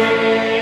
า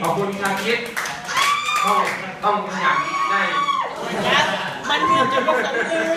ขอบคุณชาคิดต้องต้องอยากได้ มันเรียบจะพบกันเล